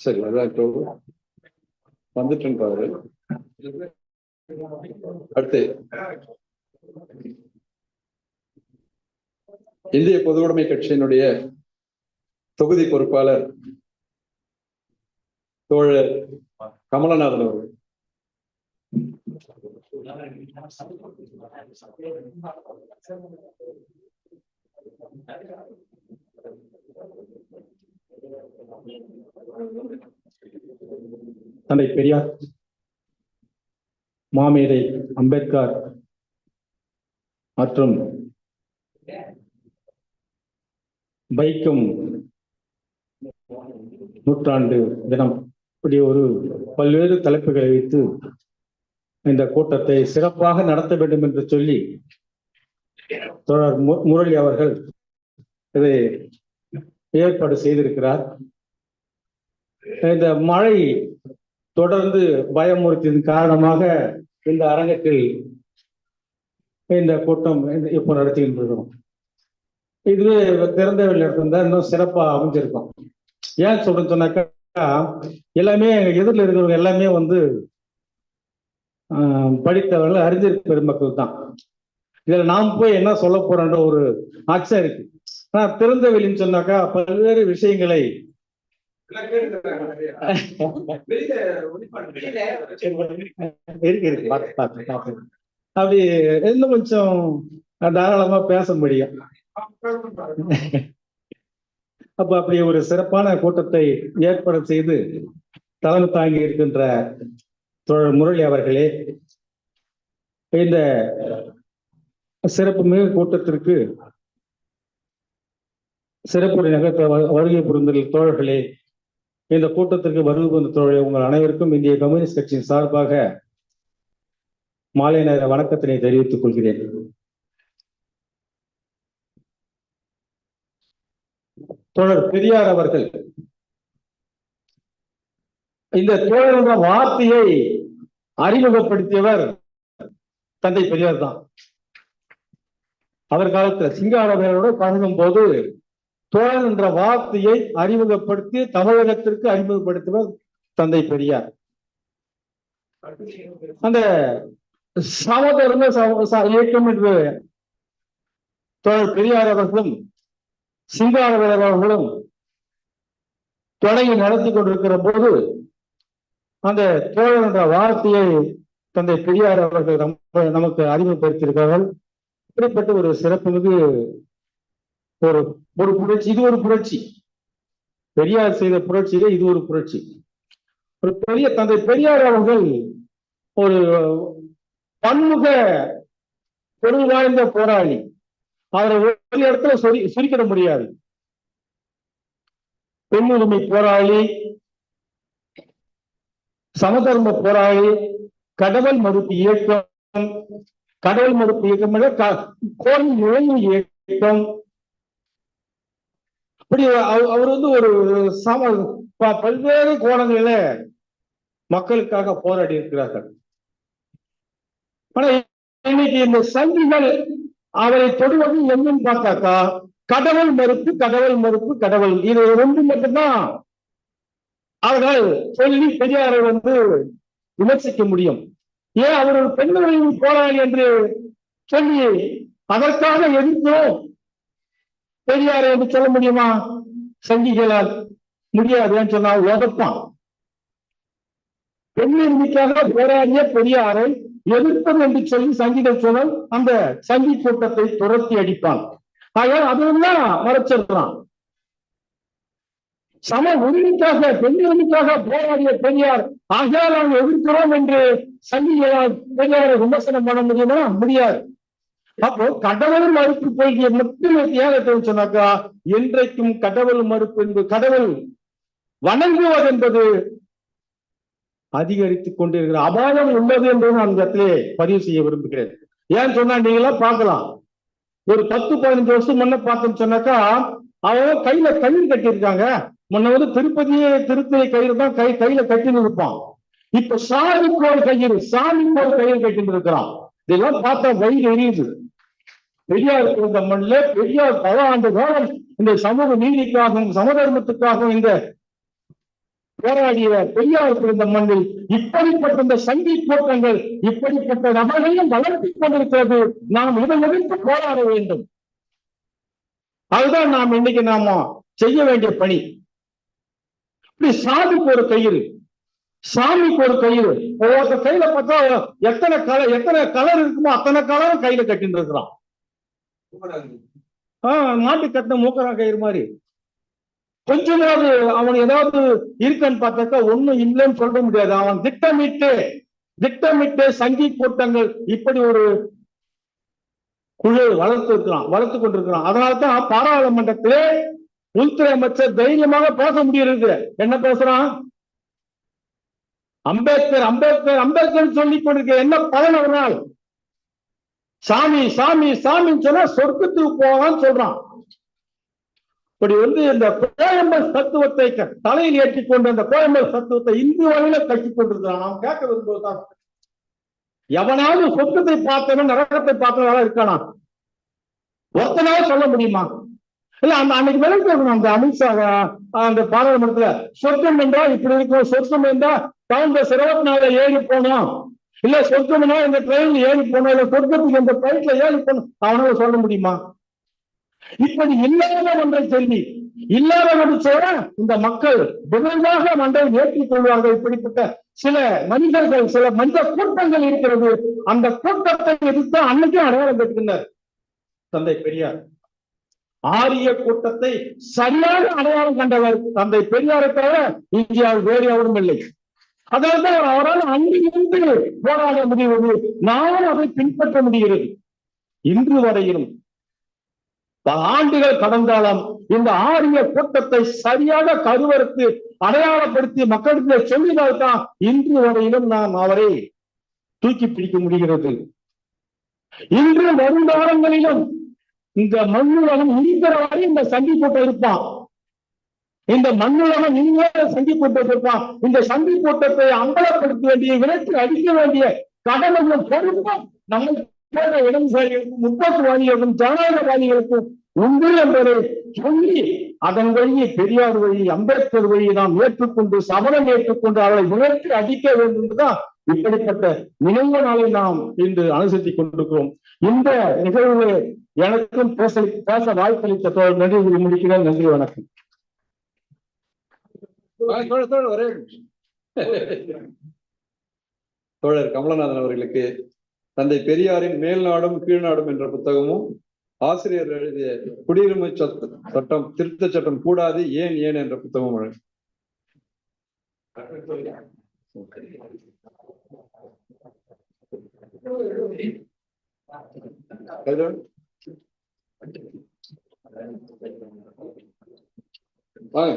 சரி அதான் வந்துட்டேன் பாரு. அடுத்து இந்திய பொதுவுடைமை கட்சியினுடைய தொகுதி பொறுப்பாளர் தோழர் கமலநாதன் அவர்கள். தந்தை பெரியார். மாமேதை அம்பேத்கர் மற்றும் பைக்கும் நூற்றாண்டு தினம். இப்படி ஒரு பல்வேறு தலைப்புகளை வைத்து இந்த கூட்டத்தை சிறப்பாக நடத்த வேண்டும் என்று சொல்லி தொடர் முரளி அவர்கள் இதை ஏற்பாடு செய்திருக்கிறார். இந்த மழை தொடர்ந்து பயமுறுத்தியதன் காரணமாக இந்த அரங்கத்தில் இந்த கூட்டம் இப்போ நடத்துகின்றோம். இதுவே திறந்த வெளி நடத்திருந்தா இன்னும் சிறப்பா அமைஞ்சிருக்கும். ஏன் சொல்றேன்னு சொன்னாக்கா எல்லாமே எதிரில் இருக்கிறவங்க எல்லாமே வந்து ஆஹ், படித்தவர்கள் அறிஞர் பெருமக்கள் தான். இதுல நாம் போய் என்ன சொல்ல போறோன்ற ஒரு ஆச்சா இருக்கு ஆனா திறந்த வெளின்னு சொன்னாக்கா பல்வேறு விஷயங்களை இருக்கு. இருக்கு. அப்படி இன்னும் கொஞ்சம் தாராளமா பேச முடியும். அப்ப அப்படி ஒரு சிறப்பான கூட்டத்தை ஏற்பாடு செய்து தலைமை தாங்கி இருக்கின்ற முரளி அவர்களே இந்த சிறப்பு மிகு கூட்டத்திற்கு சிறப்புரை நகர்த்த வருகை புரிந்துள்ள தோழர்களே இந்த கூட்டத்திற்கு வருகை வந்த உங்கள் அனைவருக்கும் இந்திய கம்யூனிஸ்ட் கட்சியின் சார்பாக மாலை நேர வணக்கத்தினை தெரிவித்துக் கொள்கிறேன். தோழர் பெரியார் அவர்கள் இந்த தோழர் என்ற வார்த்தையை அறிமுகப்படுத்தியவர் தந்தை பெரியார் தான். அவர் காலத்துல சிங்காரவேலோட பழகும் போது தோழன் என்ற வார்த்தையை அறிமுகப்படுத்தி தமிழகத்திற்கு அறிமுகப்படுத்துவர் தந்தை பெரியார். அந்த சமதர்ம இயக்கம் என்று தோழர் பெரியார் அவர்களும் சிங்காரவேலர் அவர்களும் தொடங்கி நடத்தி கொண்டிருக்கிற போது அந்த தோழன் என்ற வார்த்தையை தந்தை பெரியார் அவர்கள் நமக்கு அறிமுகப்படுத்தியிருக்கிறார்கள். இப்படிப்பட்ட ஒரு சிறப்புமிகு ஒரு ஒரு புரட்சி இது ஒரு புரட்சி. பெரியார் செய்த புரட்சியில இது ஒரு புரட்சி. ஒரு பெரிய தந்தை பெரியார் அவர்கள் ஒரு பன்முக பொருள் வாய்ந்த போராளி. அவரை ஒரு இடத்துல சொல்லி சுருக்கிட முடியாது. பெண் உரிமை போராளி சமதர்ம போராளி கடவுள் மறுப்பு இயக்கம் கடவுள் மறுப்பு இயக்கம் இல்ல, கோயில் நுழைவு இயக்கம் அப்படி அவ- அவர் வந்து ஒரு சம பல்வேறு கோணங்களில மக்களுக்காக போராடி இருக்கிறார்கள். ஆனா இன்னைக்கு இந்த சங்கிகள் அவரை தொடுவது என்னன்னு பார்த்தாக்கா கடவுள் மறுப்பு கடவுள் மறுப்பு கடவுள். இது ஒன்று மட்டும்தான். அவர்கள் சொல்லி பெரியாரை வந்து விமர்சிக்க முடியும். ஏன் அவர் ஒரு பெண்களின் போராளி என்று சொல்லி அதற்காக எதிர்க்கிறோம் பெரியாரை என்று சொல்ல முடியுமா? சங்கிகளால். முடியாதுன்னு சொன்னா உதப்பான் பெண்ணுரிமைக்காக போராடிய பெரியாரை எதிர்ப்பது என்று சொல்லி சங்கிகள் சொன்னால் அந்த சங்கி கூட்டத்தை துரத்தி அடிப்பான். ஆகையால் அதெல்லாம் மறைச்சிடுறான் சம உரிமைக்காக பெண் உரிமைக்காக போராடிய பெரியார் ஆகையால் அவன் எதிர்க்கிறோம் என்று சங்கிகளால் பெரியாரை விமர்சனம் பண்ண முடியுமா? முடியாது. அப்போ கடவுள் மறுப்பு கொள்கையை மட்டும் தியாகத்தை சொன்னாக்கா என்றைக்கும் கடவுள் மறுப்பு என்பது கடவுள் வணங்குவது என்பது அதிகரித்துக் கொண்டிருக்கிற அபாயம் உள்ளது என்று நான் இந்த இடத்திலே பதிவு செய்ய விரும்புகிறேன். ஏன்னு சொன்னா நீங்களா பார்க்கலாம். ஒரு பத்து பதினஞ்சு வருஷம் முன்ன பார்த்தோம்னு சொன்னாக்கா அவன் கையில கயிறு கட்டியிருக்காங்க. முன்ன வந்து திருப்பதியே திருப்பதி கயிறு தான் கை கையில கட்டின்னு இருப்பான். இப்ப சாமி போல் கயிறு சாமி போல் கயிறு கட்டின்னு இருக்கிறான். இதெல்லாம் பார்த்தா வயிறு எரியுது. பெரியார் பிறந்த மண்ணில் பெரியார் பல ஆண்டு காலம் இந்த சமூக நீதிக்காகவும் சமதர்மத்துக்காகவும் இந்த போராடிய பெரியார் பிறந்த மண்ணில் இப்படிப்பட்ட இந்த சங்கி கூட்டங்கள் இப்படிப்பட்ட நபர்களையும் வளர்த்திக் கொண்டிருக்கிறது. நாம் இதை எதிர்த்து போராட வேண்டும். அதுதான் நாம் இன்னைக்கு நாம செய்ய வேண்டிய பணி. இப்படி சாதிக்கு ஒரு கயிறு சாமிக்கு ஒரு கயிறு. ஒவ்வொருத்த கையில பார்த்தா எத்தனை கலர் எத்தனை கலர் இருக்குமோ அத்தனை கலரும் கையில கட்டின்னு இருக்கிறான். ஆஹ் மாட்டு கட்டின மூக்கரா கயிறு மாதிரி. கொஞ்சமாவது அவன் ஏதாவது இருக்கான்னு பார்த்தாக்கா ஒண்ணும் இல்லைன்னு சொல்ல முடியாது. அவன் திட்டமிட்டு திட்டமிட்டு சங்கி கூட்டங்கள் இப்படி ஒரு குழு வளர்த்து இருக்கிறான் வளர்த்து கொண்டிருக்கிறான். அதனால்தான் பாராளுமன்றத்திலே உள்துறை அமைச்சர் தைரியமாக பேச முடியிருக்கு என்ன பேசுறான்? அம்பேத்கர் அம்பேத்கர் அம்பேத்கர் சொல்லி கொண்டிருக்க என்ன பலன் அவனால்? சாமி சாமி சாமின்னு சொன்னா சொர்க்கத்துக்கு போவான்னு சொல்றான். இப்படி வந்து இந்த கோயம்பல் சத்துவத்தை தலையில் ஏற்றி கொண்டு அந்த கோயம்பல் சத்துவத்தை இந்து வகையில கட்டிக் கொண்டிருக்கிறான். அவன் கேட்க விரும்புவதுதான். எவனாவது சொர்க்கத்தை பார்த்தவன் நரகத்தை பார்த்தவனால இருக்கானா? ஒருத்தனால சொல்ல முடியுமா? இல்ல அந்த அன்னைக்கு விளக்கணும் அந்த அமித்ஷா அந்த பாராளுமன்றத்துல. சொர்க்கம் என்றா இப்படி இருக்கும்? சொர்க்கம் என்றா கவுண்டர் இருபத்தி ஏறி போனோம் இல்ல சொர்க்கம்னா இந்த ட்ரெயின்ல ஏறி போனோம் இல்ல சொர்க்கத்துக்கு இந்த பிளைட்ல ஏறி போனோம் அவனால சொல்ல முடியுமா? இப்படி இல்லாத ஒன்றை சொல்லி இல்லாத ஒன்று இந்த மக்கள் விரைவாக மண்டை ஏற்றிக் கொள்வார்கள். இப்படிப்பட்ட சில மனிதர்கள் சில மனித கூட்டங்கள் இருக்கிறது. அந்த கூட்டத்தை எதிர்த்து அன்னைக்கும் அடையாளம் பெற்றிருந்தார் தந்தை பெரியார். ஆரிய கூட்டத்தை சரியாக அடையாளம் கண்டவர் தந்தை பெரியாரை தவிர இந்தியாவில் வேறு எவரும் இல்லை அதனால்தான் அவரால் அங்கிருந்து போராட முடிகிறது நானும் அதை பின்பற்ற முடிகிறது. இன்று வரையிலும் பல ஆண்டுகள் கடந்தாலும் இந்த ஆரிய கூட்டத்தை சரியாக கருவறுத்து அடையாளப்படுத்தி மக்களுக்கு சொல்லினால்தான் இன்று வரையிலும் நாம் அவரை தூக்கி பிடிக்க முடிகிறது. இன்று வருங்காலங்களிலும் இந்த மண்ணுலகம் இருக்கிற வரை இந்த சண்டி கூட்டம் இருப்பான். இந்த மண்ணுலகம் நீங்களே சங்கி கூட்டம் இருப்பான் இந்த சங்கி போட்டத்தை அம்பலப்படுத்த வேண்டிய விரட்டி அடிக்க வேண்டிய கடமையும் பொறுப்பும் நம்ம போன்ற இடதுசாரிகளுக்கும் முற்போக்குவாதிகளுக்கும் ஜனநாயகவாதிகளுக்கும் உண்டு என்பதை சொல்லி அதன் வழியை பெரியார் வழி அம்பேத்கர் வழியை நாம் ஏற்றுக்கொண்டு சமணம் ஏற்றுக்கொண்டு அவளை விரட்டி அடிக்க வேண்டும் என்றுதான் இப்படிப்பட்ட நினைவு நாளை நாம் இன்று அனுசரித்துக் கொண்டிருக்கிறோம். இந்த நிகழ்வு எனக்கும் பேச பேச வாய்ப்பளித்த தொடர் நன்றி முடிக்கிறேன். நன்றி வணக்கம். ஒரே. தோழர் கமலநாதன் அவர்களுக்கு தந்தை பெரியாரின் மேல்நாடும் கீழ்நாடும் என்ற புத்தகமும் ஆசிரியர் எழுதிய குடியுரிமை சட்ட சட்டம் திருத்த சட்டம் கூடாது ஏன் ஏன் என்ற புத்தகமும் வழங்கு. கதிரவன்? வாங்க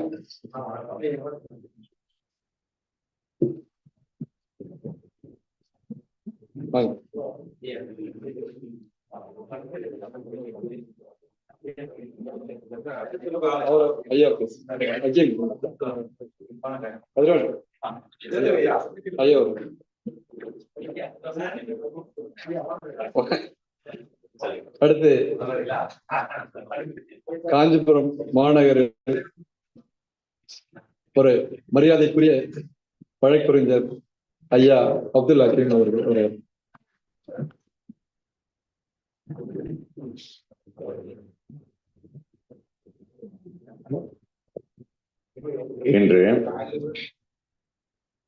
வாங்க அவர் அடுத்து காஞ்சிபுரம் மாநகர ஒரு மரியாதைக்குரிய வழக்குரைஞர் ஐயா அப்துல் அக்ரீன் அவர்கள் ஒரு இன்று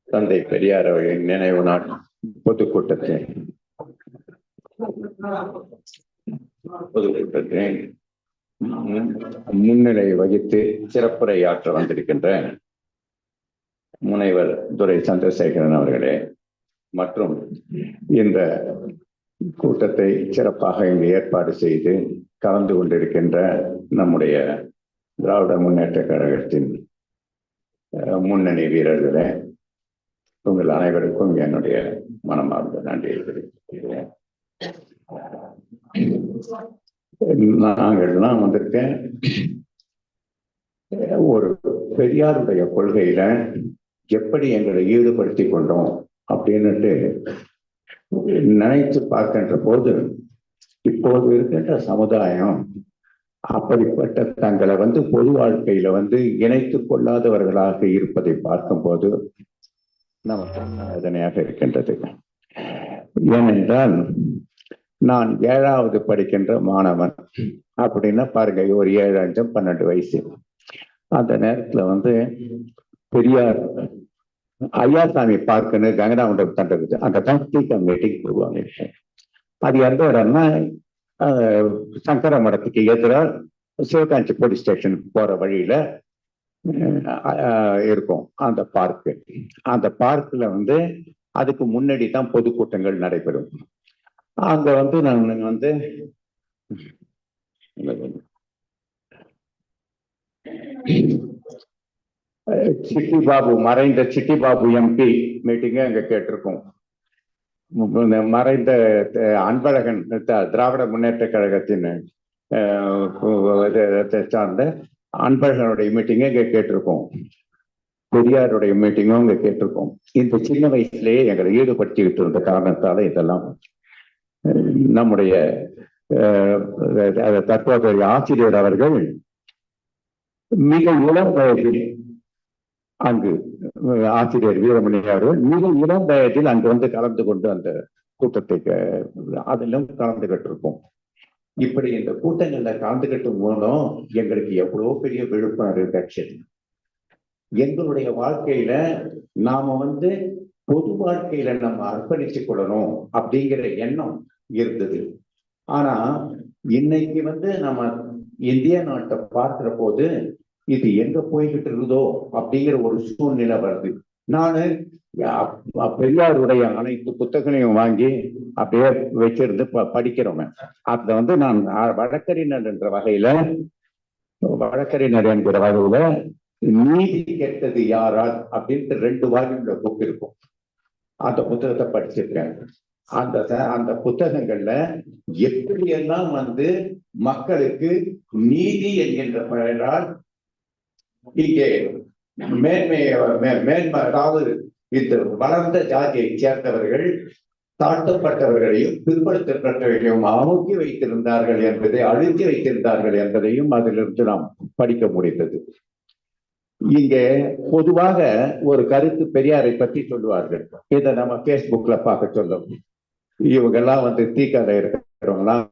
தந்தை பெரியார் அவர்களின் நினைவு நாள் பொதுக்கூட்டத்தை பொதுக்கூட்டத்தை முன்னிலை வகித்து சிறப்புரையாற்ற வந்திருக்கின்ற முனைவர் துரை சந்திரசேகரன் அவர்களே மற்றும் இந்த கூட்டத்தை சிறப்பாக இங்கு ஏற்பாடு செய்து கலந்து கொண்டிருக்கின்ற நம்முடைய திராவிட முன்னேற்ற கழகத்தின் முன்னணி வீரர்களே உங்கள் அனைவருக்கும் என்னுடைய மனமார்ந்த நன்றியை தெரிவிக்கிறேன் நாங்கள்லாம் வந்துட்டு ஒரு பெரியாருடைய கொள்கையில எப்படி எங்களை ஈடுபடுத்தி கொண்டோம் அப்படின்னுட்டு நினைத்து பார்க்கின்ற போது இப்போது இருக்கின்ற சமுதாயம் அப்படிப்பட்ட தங்களை வந்து பொது வாழ்க்கையில வந்து இணைத்துக் கொள்ளாதவர்களாக இருப்பதை பார்க்கும்போது நமக்கு வேதனையாக இருக்கின்றது. ஏனென்றால் நான் ஏழாவது படிக்கின்ற மாணவன். அப்படின்னா பாருங்க ஒரு ஏழு அஞ்சு பன்னெண்டு வயசு. அந்த நேரத்துல வந்து பெரியார் ஐயாசாமி பார்க்குன்னு கங்கனா மண்டபம் தண்டது அந்த தந்திக மீட்டிங் போடுவாங்க. அது எந்த இடம்னா சங்கர மடத்துக்கு எதிராக சிவகாஞ்சி போலீஸ் ஸ்டேஷனுக்கு போற வழியில இருக்கும் அந்த பார்க்கு. அந்த பார்க்ல வந்து அதுக்கு முன்னாடி தான் பொதுக்கூட்டங்கள் நடைபெறும். அங்க வந்து நான் வந்து சிட்டி பாபு மறைந்த சிட்டி பாபு எம்பி மீட்டிங்க அங்க கேட்டிருக்கோம். மறைந்த அன்பழகன் திராவிட முன்னேற்ற கழகத்தின் சார்ந்த அன்பழகனுடைய மீட்டிங்க இங்க கேட்டிருக்கோம். பெரியாருடைய மீட்டிங்கும் இங்க கேட்டிருக்கோம். இந்த சின்ன வயசுலயே எங்களை ஈடுபடுத்திக்கிட்டு இருந்த காரணத்தால இதெல்லாம் நம்முடைய அஹ், தற்போதைய ஆசிரியர் அவர்கள் மிக இளம் வயதில் அங்கு ஆசிரியர் வீரமணி அவர்கள் மிக இளம் வயதில் அங்கு வந்து கலந்து கொண்டு அந்த கூட்டத்தை அதிலும் கலந்துகிட்டு இருக்கோம் இப்படி இந்த கூட்டங்கள்ல கலந்துகிட்டு மூலம் எங்களுக்கு எவ்வளவு பெரிய விழிப்புணர்வு கிடைச்சது எங்களுடைய வாழ்க்கையில நாம வந்து பொது வாழ்க்கையில நம்ம அர்ப்பணிச்சு கொள்ளணும் அப்படிங்கிற எண்ணம் இருந்தது. ஆனா இன்னைக்கு வந்து நம்ம இந்திய நாட்டை பார்க்கிற போது இது எங்க போய்கிட்டு இருந்தோ அப்படிங்கிற ஒரு சூழ்நிலை வருது. நானு பெரியாருடைய அனைத்து புத்தகங்களையும் வாங்கி அப்படியே வச்சிருந்து ப- படிக்கிறவன் அத வந்து நான் வழக்கறிஞர் என்ற வகையில வழக்கறிஞர் என்கிற வகையில நீதி கெட்டது யாரால் அப்படின்ட்டு ரெண்டு வாரியுள்ள புக் இருக்கும். அந்த புத்தகத்தை படிச்சிருக்கேன். அந்த அந்த புத்தகங்கள்ல எப்படியெல்லாம் வந்து மக்களுக்கு நீதி என்கின்ற பெயரால் இங்கே மேன்மையை மேன்மை அதாவது இந்த வளர்ந்த ஜாதியை சேர்ந்தவர்கள் தாழ்த்தப்பட்டவர்களையும் பிற்படுத்தப்பட்டவர்களையும் அமுக்கி வைத்திருந்தார்கள் என்பதை அழுத்தி வைத்திருந்தார்கள் என்பதையும் அதிலிருந்து நாம் படிக்க முடிந்தது. இங்கே பொதுவாக ஒரு கருத்து பெரியாரை பற்றி சொல்லுவார்கள். இதை நம்ம பேஸ்புக்ல பார்க்க சொல்லும் இவங்கெல்லாம் வந்து தீக்கால இருக்கிறவங்கலாம்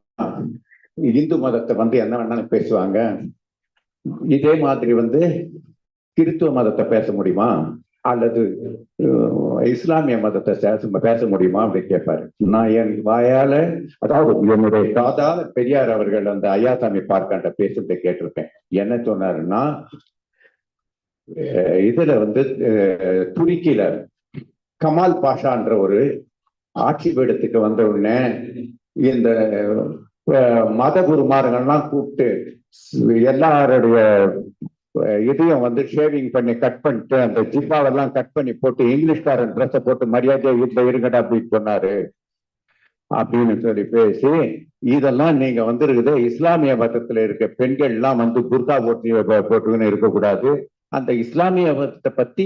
இந்து மதத்தை வந்து என்ன வேணாலும் பேசுவாங்க. இதே மாதிரி வந்து கிறித்துவ மதத்தை பேச முடியுமா? அல்லது இஸ்லாமிய மதத்தை பேச பேச முடியுமா அப்படின்னு கேட்பாரு. நான் என் வாயால அதாவது என்னுடைய காதால பெரியார் அவர்கள் அந்த ஐயாசாமி பார்க்காண்ட பேசுறதை கேட்டிருக்கேன். என்ன சொன்னாருன்னா இதுல வந்து துருக்கியில கமால் பாஷான்ற ஒரு ஆட்சி பீடத்துக்கு வந்த உடனே இந்த மத குருமார்கள்லாம் கூப்பிட்டு எல்லாருடைய இதையும் வந்து ஷேவிங் பண்ணி கட் பண்ணிட்டு அந்த ஜிப்பாவெல்லாம் கட் பண்ணி போட்டு இங்கிலீஷ்காரன் ட்ரெஸ்ஸை போட்டு மரியாதையா வீட்டுல இருங்கடா அப்படின்னு சொன்னாரு. அப்படின்னு சொல்லி பேசி இதெல்லாம் நீங்க வந்திருக்குது இஸ்லாமிய மதத்துல இருக்க பெண்கள் எல்லாம் வந்து குர்கா போட்டு போட்டுன்னு இருக்கக்கூடாது. அந்த இஸ்லாமிய மதத்தை பத்தி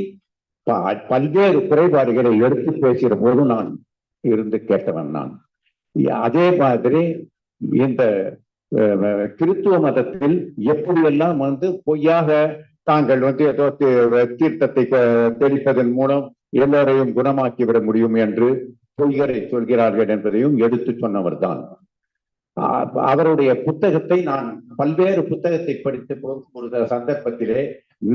பல்வேறு குறைபாடுகளை எடுத்து பேசுகிற போது நான் இருந்து கேட்டவன் நான். அதே மாதிரி இந்த கிறித்துவ மதத்தில் எப்படியெல்லாம் வந்து பொய்யாக தாங்கள் வந்து ஏதோ தீர்த்தத்தை தெளிப்பதன் மூலம் எல்லோரையும் குணமாக்கி விட முடியும் என்று பொய்கரை சொல்கிறார்கள் என்பதையும் எடுத்து சொன்னவர் தான் அவருடைய புத்தகத்தை நான் பல்வேறு புத்தகத்தை படித்து ஒரு சந்தர்ப்பத்திலே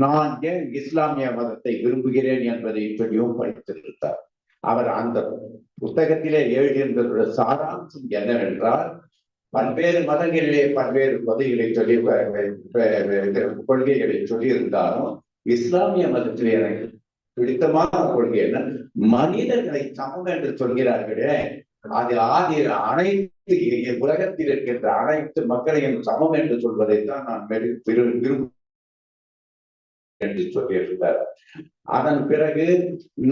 நான் ஏன் இஸ்லாமிய மதத்தை விரும்புகிறேன் என்பதை சொல்லியும் படித்திருந்தார். அவர் அந்த புத்தகத்திலே எழுதியிருந்ததோட சாராம்சம் என்னவென்றால் பல்வேறு மதங்களிலே பல்வேறு கொதைகளை சொல்லி கொள்கைகளை சொல்லியிருந்தாலும் இஸ்லாமிய மதத்திலே எனக்கு பிடித்தமான கொள்கை என்ன? மனிதர்களை சமம் என்று சொல்கிறார்களே அது ஆதி அனைத்து உலகத்தில் இருக்கின்ற அனைத்து மக்களையும் சமம் என்று சொல்வதைத்தான் நான் விரும்புகிறேன். என்று சொல்லியிருந்தார். அதன் பிறகு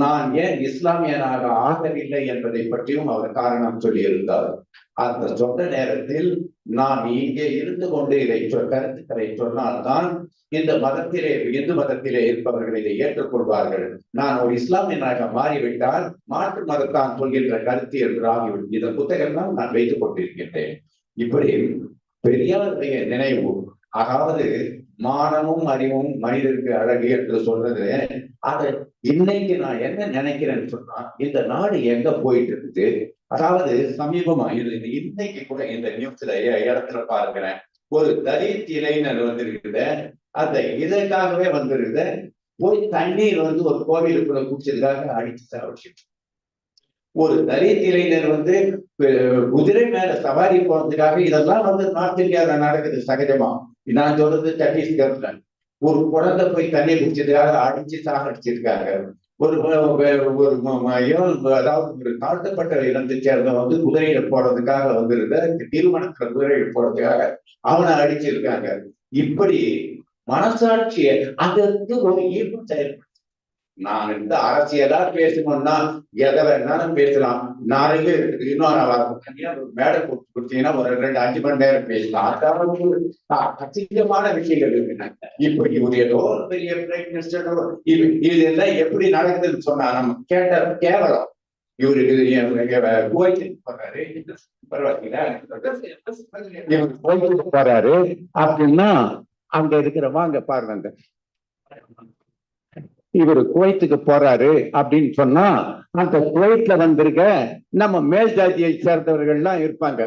நான் ஏன் இஸ்லாமியனாக ஆகவில்லை என்பதை பற்றியும் அவர் காரணம் சொல்லியிருந்தார். அந்த சொன்ன நேரத்தில் நான் இங்கே இருந்து கொண்டு இதை கருத்துக்களை சொன்னால்தான் இந்த மதத்திலே இந்து மதத்திலே இருப்பவர்கள் இதை ஏற்றுக்கொள்வார்கள். நான் ஒரு இஸ்லாமியனாக மாறிவிட்டால் மாற்று மதத்தான் சொல்கின்ற கருத்து என்று ஆகிவிடும். இந்த புத்தகம் தான் நான் வைத்துக் கொண்டிருக்கின்றேன். இப்படி பெரியாருடைய நினைவு அதாவது மானமும் அறிவும் மனிதருக்கு அழகு என்று சொல்றது. அது இன்னைக்கு நான் என்ன நினைக்கிறேன்னு சொன்னா இந்த நாடு எங்க போயிட்டு இருக்குது? அதாவது சமீபமா இது இன்னைக்கு கூட இந்த நியூஸ்ல இடத்துல பாருக்கிறேன். ஒரு தலித் இளைஞர் வந்திருக்குது. அந்த இதற்காகவே வந்திருக்குது. போய் தண்ணீர் வந்து ஒரு கோவிலுக்குள்ள குடிச்சதுக்காக அடிச்சு சாவடிச்சு ஒரு தலித் இளைஞர் வந்து குதிரை மேல சவாரி போறதுக்காக இதெல்லாம் வந்து நார்த் இந்தியாவில நடக்குது சகஜமா. நான் சொல்றது சத்தீஸ்கர்ல ஒரு குழந்தை போய் தண்ணி குடிச்சதுக்காக அடிச்சு சாகடிச்சிருக்காங்க ஒரு ஒரு ஒரு அதாவது ஒரு தாழ்த்தப்பட்ட இனத்தை சேர்ந்த வந்து குதிரையில போறதுக்காக வந்திருந்த திருமணத்துல குதிரையில போறதுக்காக அவனை அடிச்சிருக்காங்க. இப்படி மனசாட்சியை அதற்கு ஒரு ஈர்ப்பு செயல்படும் நான் இந்த அரசியலா பேசணும்னா எதை வேணாலும் பேசலாம். நாளைக்கு இன்னொரு தனியா ஒரு மேடை கொடுத்தீங்கன்னா ஒரு ரெண்டு அஞ்சு மணி நேரம் பேசலாம். அதாவது அசிங்கமான விஷயங்கள் இருக்குங்க இப்ப இவர் ஏதோ பெரிய பிரைம் மினிஸ்டரோ இது இதெல்லாம் எப்படி நடக்குதுன்னு சொன்னா நம்ம கேட்ட கேவலம். இவருக்கு குவைத்துக்கு போறாரு. இவர் குவைத்துக்கு போறாரு. அப்படின்னா அங்க இருக்கிற வாங்க பாருங்க. இவர் குவைத்துக்கு போறாரு அப்படின்னு சொன்னா அந்த குவைட்ல வந்திருக்க நம்ம மேல் ஜாதியை சேர்ந்தவர்கள்லாம் இருப்பாங்க.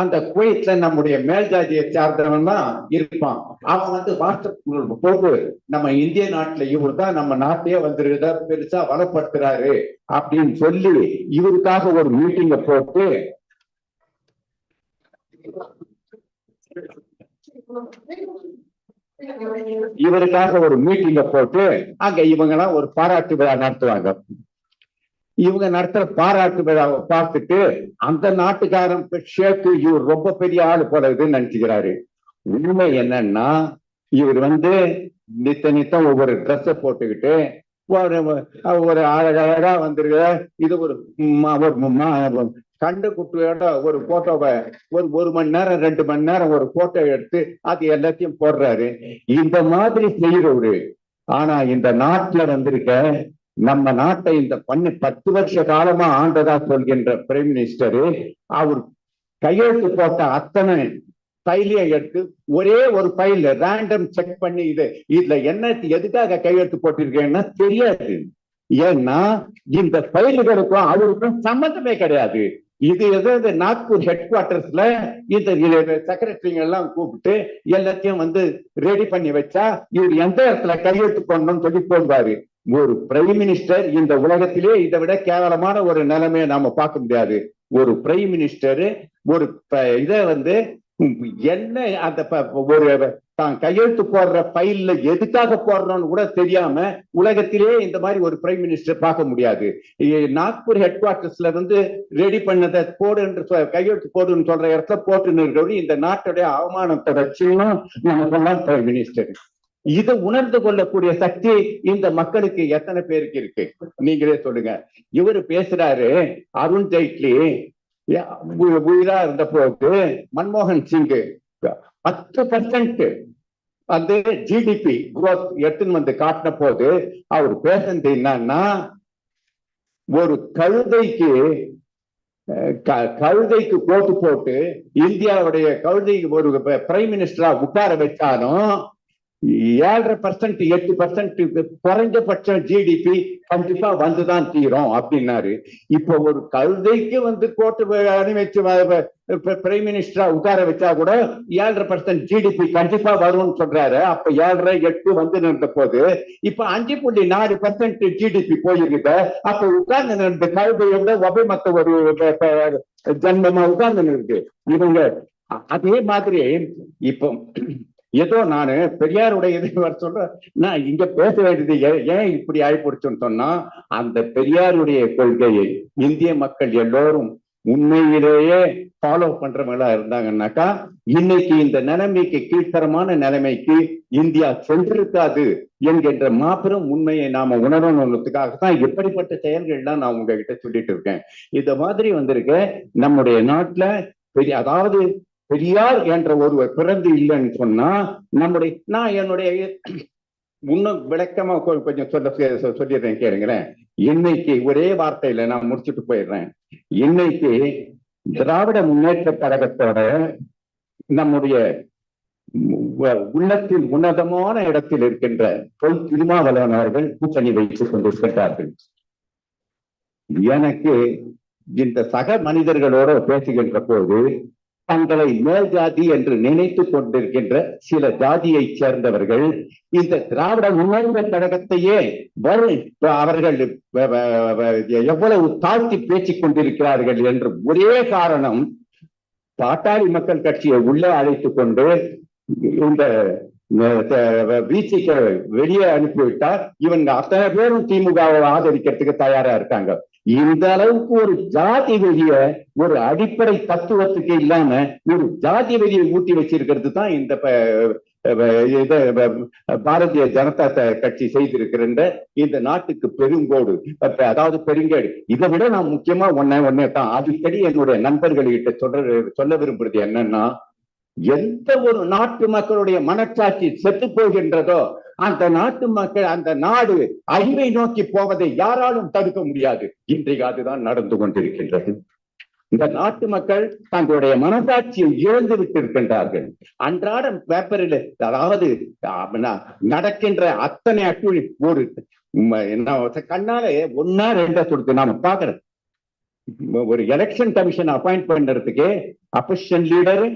அந்த குவைட்ல நம்முடைய மேல் ஜாதியை சார்ந்தவன் தான் இருப்பான். அவன் வந்து வாட்ஸ்அப் போது நம்ம இந்திய நாட்டுல இவர் தான் நம்ம நாட்டையே வந்துருக்க பெருசா வளப்படுத்துறாரு அப்படின்னு சொல்லி இவருக்காக ஒரு மீட்டிங்க போட்டு இவருக்காக ஒரு மீட்டிங்க போட்டு அங்க இவங்க எல்லாம் ஒரு பாராட்டு விழா நடத்துவாங்க. இவங்க நடத்துற பாராட்டு விழாவை பார்த்துட்டு அந்த நாட்டுக்காரன் ஷேக்கு இவர் ரொம்ப பெரிய ஆளு போல நினைச்சுக்கிறாரு. உண்மை என்னன்னா இவர் வந்து நித்த நித்தம் ஒவ்வொரு ட்ரெஸ்ஸை போட்டுக்கிட்டு ஒரு அழகழகா வந்திருக்க இது ஒரு கண்டு குட்டியோட ஒரு போட்டோவை ஒரு ஒரு மணி நேரம் ரெண்டு மணி நேரம் ஒரு போட்டோ எடுத்து அது எல்லாத்தையும் போடுறாரு. இந்த மாதிரி செய்யறவரு ஆனா இந்த நாட்டுல வந்திருக்க நம்ம நாட்டை இந்த பண்ணு பத்து வருஷ காலமா ஆண்டதா சொல்கின்ற பிரைம் மினிஸ்டரு அவர் கையெழுத்து போட்ட அத்தனை ஃபைலையும் எடுத்து ஒரே ஒரு ஃபைல ரேண்டம் செக் பண்ணி இது இதுல என்ன எதுக்காக கையெழுத்து போட்டிருக்கேன்னா தெரியாது. ஏன்னா இந்த ஃபைல்களுக்கும் அவருக்கும் சம்மந்தமே கிடையாது. இது எதாவது நாக்பூர் ஹெட் குவார்டர்ஸ்ல இந்த செக்ரட்டரிங்க எல்லாம் கூப்பிட்டு எல்லாத்தையும் வந்து ரெடி பண்ணி வச்சா இவர் எந்த இடத்துல கையெழுத்து போடணும்னு சொல்லி போடுவாரு. ஒரு பிரைம் மினிஸ்டர் இந்த உலகத்திலே இதை விட கேவலமான ஒரு நிலைமையை நாம பார்க்க முடியாது. ஒரு பிரைம் மினிஸ்டர் ஒரு ப- இதை வந்து என்ன அந்த ஒரு தான் கையெழுத்து போடுற ஃபைல்ல எதுக்காக போடுறோம்னு கூட தெரியாம உலகத்திலே இந்த மாதிரி ஒரு பிரைம் மினிஸ்டர் பார்க்க முடியாது. நாக்பூர் ஹெட் குவார்டர்ஸ்ல இருந்து ரெடி பண்ணதை போடு என்று சொ- கையெழுத்து போடுன்னு சொல்ற இடத்துல போட்டுன்னு இந்த நாட்டுடைய அவமானத்தோட தொடர்ச்சியும் நமக்கெல்லாம் பிரைம் மினிஸ்டர் இதை உணர்ந்து கொள்ளக்கூடிய சக்தி இந்த மக்களுக்கு எத்தனை பேருக்கு இருக்கு? நீங்களே சொல்லுங்க. இவரு பேசுறாரு அருண் ஜெய்ட்லி உயிரா இருந்த போது மன்மோகன் சிங் பத்து பர்சன்ட் வந்து ஜிடிபி குரோத் எடுத்துன்னு வந்து காட்டின போது அவர் பேசுனது என்னன்னா ஒரு கழுதைக்கு கழுதைக்கு போட்டு போட்டு இந்தியாவுடைய கழுதை ஒரு பிரைம் மினிஸ்டரா உட்கார வச்சாலும் ஏழரை பர்சன்ட் எட்டு பர்சன்ட் குறைஞ்சபட்சம் ஜிடிபி கண்டிப்பா வந்துதான் தீரும் அப்படின்னாரு. இப்ப ஒரு கழுதைக்கு வந்து கோட்டு அனுமதிச்சு பிரைம் மினிஸ்டரா உட்கார வச்சா கூட ஏழரை பர்சன்ட் ஜிடிபி கண்டிப்பா வரும்னு சொல்றாரு. அப்ப ஏழரை எட்டு வந்து நின்ற போது இப்ப அஞ்சு புள்ளி நாலு பர்சன்ட் ஜிடிபி போயிருக்குது. அப்ப உட்கார்ந்து நின்ற கழுதையை விட ஒபைமத்த ஒரு ஜன்மமா உட்கார்ந்து இருக்கு இவங்க அதே மாதிரி இப்போ ஏதோ நானு பெரியாருடைய இது சொல்றேன் நான் இங்க பேச வேண்டியது ஏன் இப்படி ஆயிப்போச்சுன்னு சொன்னா அந்த பெரியாருடைய கொள்கையை இந்திய மக்கள் எல்லோரும் உண்மையிலேயே ஃபாலோ பண்றவங்களா இருந்தாங்கன்னாக்கா இன்னைக்கு இந்த நிலைமைக்கு கீழ்த்தரமான நிலைமைக்கு இந்தியா சென்றிருக்காது என்கின்ற மாபெரும் உண்மையை நாம உணரணுன்றதுக்காக தான் எப்படிப்பட்ட செயல்கள்லாம் நான் உங்ககிட்ட சொல்லிட்டு இருக்கேன். இந்த மாதிரி வந்திருக்க நம்முடைய நாட்டுல பெரிய அதாவது பெரியார் என்ற ஒருவர் பிறந்து இல்லைன்னு சொன்னா நம்முடைய நான் என்னுடைய இன்னும் விளக்கமா கொஞ்சம் சொல்ல சொல்லிடுறேன் கேளுங்களேன். இன்னைக்கு ஒரே வார்த்தையில நான் முடிச்சுட்டு போயிடுறேன். இன்னைக்கு திராவிட முன்னேற்ற கழகத்தோட நம்முடைய உ- உள்ளத்தில் உன்னதமான இடத்தில் இருக்கின்ற தொல் திருமாவளவன் அவர்கள் கூட்டணி வைத்துக் கொண்டிருக்கின்றார்கள். எனக்கு இந்த சக மனிதர்களோட பேசுகின்ற போது தங்களை மேல் ஜாதி என்று நினைத்துக் கொண்டிருக்கின்ற சில ஜாதியைச் சேர்ந்தவர்கள் இந்த திராவிட உணர்ந்த கழகத்தையே வரும் அவர்கள் எவ்வளவு தாழ்த்தி பேசிக் கொண்டிருக்கிறார்கள் என்று ஒரே காரணம் பாட்டாளி மக்கள் கட்சியை உள்ளே அழைத்துக் கொண்டு இந்த வீசிக்க வெளியே அனுப்பிவிட்டால் இவங்க அத்தனை பேரும் திமுகவை ஆதரிக்கிறதுக்கு தயாரா இருக்காங்க. இந்த அளவுக்கு ஒரு ஜாதி வெளிய ஒரு அடிப்படை தத்துவத்துக்கு இல்லாம ஒரு ஜாதி வெளியை ஊட்டி வச்சிருக்கிறது தான் இந்த ப- பாரதிய ஜனதா த- கட்சி செய்திருக்கிற இந்த நாட்டுக்கு பெருங்கோடு. அதாவது பெருங்கேடு. இதை விட நான் முக்கியமா ஒன்னே ஒன்னே தான். அடிக்கடி என்னுடைய நண்பர்கள்கிட்ட சொல்ற சொல்ல விரும்புறது என்னன்னா எந்த ஒரு நாட்டு மக்களுடைய மனச்சாட்சி செத்து போகின்றதோ அந்த நாட்டு மக்கள் அந்த நாடு அழிவை நோக்கி போவதை யாராலும் தடுக்க முடியாது. இன்றைக்கு அதுதான் நடந்து கொண்டிருக்கின்றது. இந்த நாட்டு மக்கள் தங்களுடைய மனசாட்சியை இழந்து விட்டிருக்கின்றார்கள். அன்றாடம் பேப்பரில் அதாவது நடக்கின்ற அத்தனை அட்டுழி ஒரு என்ன கண்ணால ஒன்னா ரெண்டா கொடுத்து நாம பாக்குறோம் ஒரு எலெக்ஷன் கமிஷன் அப்பாயிண்ட் பண்றதுக்கு அப்போசிஷன் லீடரு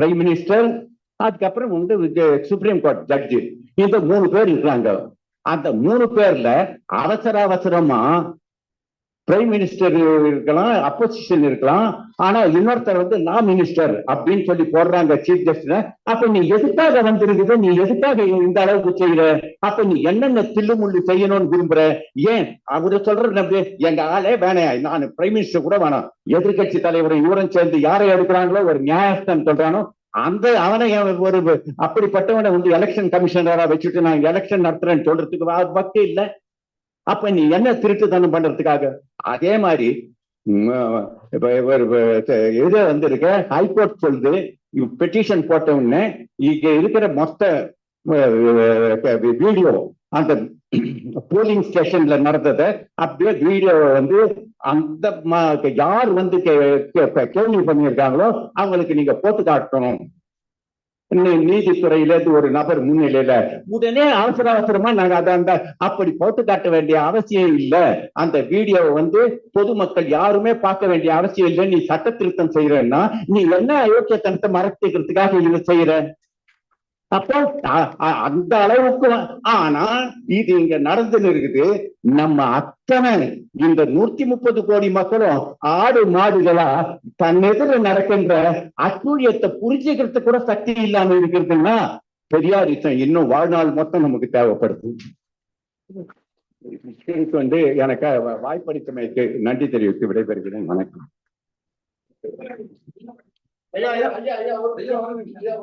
பிரைம் மினிஸ்டர் அதுக்கப்புறம் வந்து சுப்ரீம் கோர்ட் ஜட்ஜு இந்த மூணு பேர் இருக்கிறாங்க. அந்த மூணு பேர்ல அவசர அவசரமா பிரைம் மினிஸ்டர் இருக்கலாம் அப்போசிஷன் இருக்கலாம் ஆனா இன்னொருத்தர் வந்து நான் மினிஸ்டர் அப்படின்னு சொல்லி போடுறாங்க சீஃப் ஜஸ்டிஸ் அப்ப நீ எதுக்காக வந்திருக்குது? நீ எதுக்காக இந்த அளவுக்கு செய்யற அப்ப நீ என்னென்ன தில்லுமுள்ளு செய்யணும்னு விரும்புற? ஏன்? அவரு சொல்றது நம்பி எங்க ஆளே வேணாம் நான் பிரைம் மினிஸ்டர் கூட வேணாம். எதிர்கட்சி தலைவர் இவரும் சேர்ந்து யாரை எடுக்கிறாங்களோ ஒரு நியாயஸ்தான் சொல்றானோ அந்த அவனை அவன் ஒரு அப்படிப்பட்டவனை வந்து எலெக்ஷன் கமிஷனரா வச்சுட்டு நான் எலெக்ஷன் நடத்துறேன்னு சொல்றதுக்கு வ- இல்லை. அப்ப நீ என்ன திருட்டுத்தனம் பண்றதுக்காக? அதே மாதிரி ஒரு இது வந்திருக்க. ஹைகோர்ட் சொல்லுது பெட்டிஷன் போட்ட உடனே இங்க இருக்கிற மொத்த வீடியோ அந்த போலிங் ஸ்டேஷன்ல நடந்ததை அப்படியே வீடியோ வந்து அந்த யார் வந்து கே- கேள்வி பண்ணியிருக்காங்களோ அவங்களுக்கு நீங்க போட்டு காட்டணும். நீதித்துறையில இருந்து ஒரு நபர் முன்னிலையில உடனே அவசர அவசரமா நாங்க அதை அந்த அப்படி போட்டு காட்ட வேண்டிய அவசியம் இல்ல. அந்த வீடியோவை வந்து பொதுமக்கள் யாருமே பார்க்க வேண்டிய அவசியம் இல்லை நீ சட்ட திருத்தம் செய்யறன்னா நீ என்ன அயோக்கியத்தனத்தை மறைச்சிக்கிறதுக்காக இதை செய்யற அப்போ அ- அ- அந்த அளவுக்கு ஆனா இது இங்க நடந்துன்னு இருக்குது நம்ம அத்தனை இந்த நூத்தி முப்பது கோடி மக்களும் ஆடு மாடுகளா தன் எதிர நடக்கின்ற அட்டூழியத்தை புரிஞ்சுக்கிறது கூட சக்தி இல்லாம இருக்கிறதுன்னா பெரியாரிசம் இன்னும் வாழ்நாள் மொத்தம் நமக்கு தேவைப்படுது வந்து எனக்கு வாய்ப்பளித்தமைக்கு நன்றி தெரிவித்து விடைபெறுகிறேன் வணக்கம் ஐயா ஐயா ஐயா ஐயா